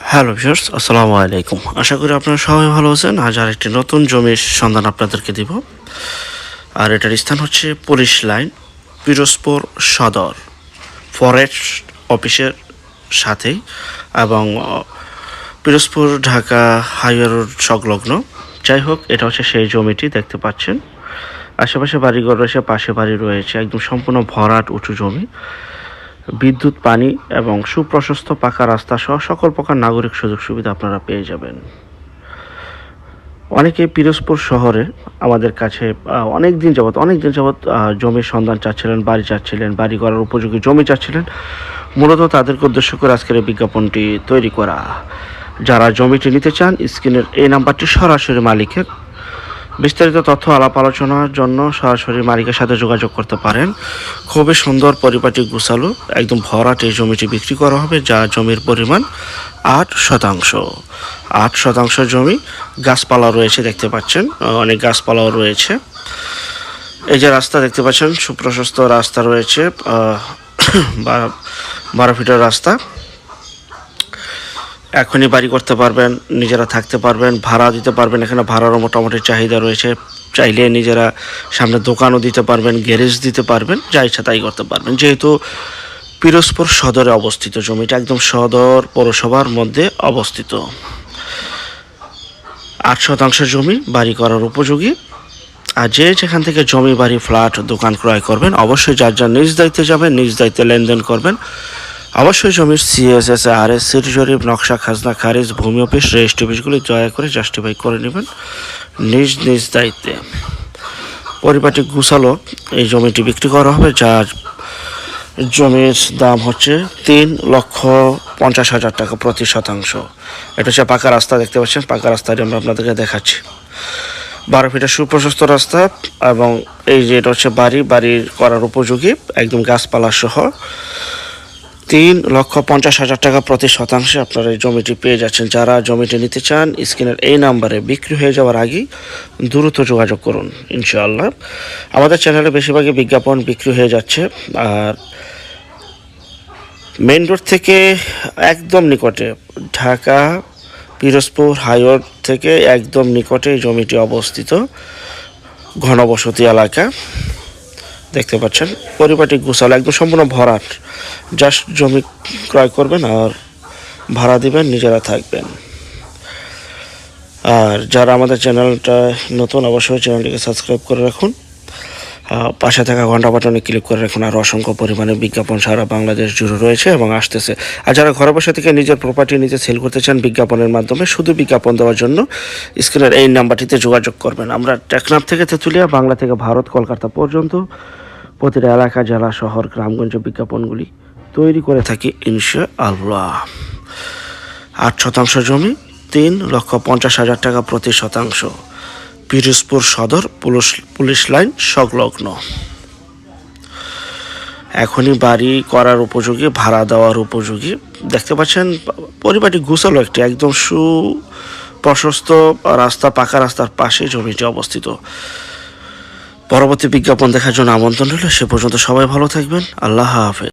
Hello viewers, আসসালামু আলাইকুম। আশা করি আপনারা সবাই ভালো আছেন। আজ আর একটি নতুন জমির সন্ধান আপনাদেরকে দিব। আর এটার স্থান হচ্ছে পুলিশ লাইন, পিরোজপুর সদর, ফরেস্ট অফিসের সাথেই এবং পিরোজপুর ঢাকা হাইওয়ে রোড সংলগ্ন। যাই হোক, এটা হচ্ছে সেই জমিটি, দেখতে পাচ্ছেন। আশেপাশে বাড়িঘর রয়েছে, পাশে বাড়ি রয়েছে। একদম সম্পূর্ণ ভরাট উঁচু জমি। বিদ্যুৎ, পানি এবং সুপ্রশস্ত পাকা রাস্তা সহ সকল প্রকার নাগরিক সুযোগ সুবিধা আপনারা পেয়ে যাবেন। অনেকে পিরোজপুর শহরে আমাদের কাছে অনেক দিন যাবৎ অনেক দিন যাবৎ জমির সন্ধান চাচ্ছিলেন, বাড়ি চাচ্ছিলেন, বাড়ি করার উপযোগী জমি চাচ্ছিলেন। মূলত তাদেরকে উদ্দেশ্য করে আজকের এই বিজ্ঞাপনটি তৈরি করা। যারা জমিটি নিতে চান, স্ক্রিনের এই নাম্বারটি সরাসরি মালিকের বিস্তারিত তথ্য, আলাপ আলোচনার জন্য সরাসরি মালিকের সাথে যোগাযোগ করতে পারেন। খুবই সুন্দর পরিপাটি গুছালো, একদম ভরাট এই জমিটি বিক্রি করা হবে, যা জমির পরিমাণ আট শতাংশ। আট শতাংশ জমি গাছপালা রয়েছে, দেখতে পাচ্ছেন অনেক গাছপালাও রয়েছে। এই যে রাস্তা, দেখতে পাচ্ছেন, সুপ্রশস্ত রাস্তা রয়েছে বারো ফিটের রাস্তা। এখনই বাড়ি করতে পারবেন, নিজেরা থাকতে পারবেন, ভাড়া দিতে পারবেন, এখানে ভাড়ারও মোটামুটি চাহিদা রয়েছে। চাইলে নিজেরা সামনে দোকানও দিতে পারবেন, গ্যারেজ দিতে পারবেন, যা ইচ্ছা তাই করতে পারবেন। যেহেতু পিরোজপুর সদরে অবস্থিত জমিটা একদম সদর পৌরসভার মধ্যে অবস্থিত। আট শতাংশ জমি বাড়ি করার উপযোগী। আর যে যেখান থেকে জমি বাড়ি, ফ্ল্যাট, দোকান ক্রয় করবেন, অবশ্যই যার যার নিজ দায়িত্বে যাবেন, নিজ দায়িত্বে লেনদেন করবেন। অবশ্যই জমির সিএসএস আর এস সিটি জরিপ নকশা খাজনা, খারিজ, ভূমি অফিস, রেজিস্ট্রি অফিসগুলি দয়া করে জাস্টিফাই করে নেবেন নিজ নিজ দায়িত্বে। পরিপাটি গুছালো, এই জমিটি বিক্রি করা হবে, যার জমির দাম হচ্ছে তিন লক্ষ পঞ্চাশ হাজার টাকা প্রতি শতাংশ। এটা হচ্ছে পাকা রাস্তা, দেখতে পাচ্ছেন, পাকা রাস্তাটি আমরা আপনাদেরকে দেখাচ্ছি। বারো ফিটের সুপ্রশস্ত রাস্তা এবং এই যে এটা হচ্ছে বাড়ি বাড়ির করার উপযোগী, একদম গাছপালা সহ। তিন লক্ষ পঞ্চাশ হাজার টাকা প্রতি শতাংশে আপনারা এই জমিটি পেয়ে যাচ্ছেন। যারা জমিটি নিতে চান, স্ক্রিনের এই নাম্বারে বিক্রি হয়ে যাওয়ার আগেই দ্রুত যোগাযোগ করুন, ইনশাআল্লাহ। আমাদের চ্যানেলে বেশিরভাগই বিজ্ঞাপন বিক্রি হয়ে যাচ্ছে। আর মেন রোড থেকে একদম নিকটে, ঢাকা, পিরোজপুর হাইওয়ে থেকে একদম নিকটে জমিটি অবস্থিত, ঘনবসতি এলাকা। দেখতে পাচ্ছেন। পরিপাটি গোছালো, একদম সম্পূর্ণ ভরাট। জাস্ট জমি ক্রয় করবেন আর ভাড়া দিবেন, নিজেরা থাকবেন। আর যারা আমাদের চ্যানেলটা নতুন, অবশ্যই চ্যানেলটিকে সাবস্ক্রাইব করে রাখুন। পাশে থাকা ঘণ্টা বাটনে ক্লিক করে রাখুন। আর অসংখ্য পরিমাণে বিজ্ঞাপন সারা বাংলাদেশ জুড়ে রয়েছে এবং আসতেছে। আর যারা ঘরে বসে থেকে নিজের প্রপার্টি নিজে সেল করতে চান, বিজ্ঞাপনের মাধ্যমে শুধু বিজ্ঞাপন দেওয়ার জন্য স্ক্রিনের এই নাম্বারটিতে যোগাযোগ করবেন। আমরা টেকনাফ থেকে তেঁতুলিয়া, বাংলা থেকে ভারত, কলকাতা পর্যন্ত প্রতিটা এলাকা, জেলা, শহর, গ্রামগঞ্জ বিজ্ঞাপনগুলি তৈরি করে থাকি ইনশা আল্লাহ আট শতাংশ জমি, তিন লক্ষ পঞ্চাশ হাজার টাকা প্রতি শতাংশ। পিরোজপুর সদর পুলিশ পুলিশ লাইন সংলগ্ন। এখনই বাড়ি করার উপযোগী, ভাড়া দেওয়ার উপযোগী। দেখতে পাচ্ছেন, পরিবারটি গুছালো একটি একদম সু, প্রশস্ত রাস্তা, পাকা রাস্তার পাশে জমিটি অবস্থিত। পরবর্তী বিজ্ঞাপন দেখার জন্য আমন্ত্রণ রইল। সে পর্যন্ত সবাই ভালো থাকবেন। আল্লাহ হাফেজ।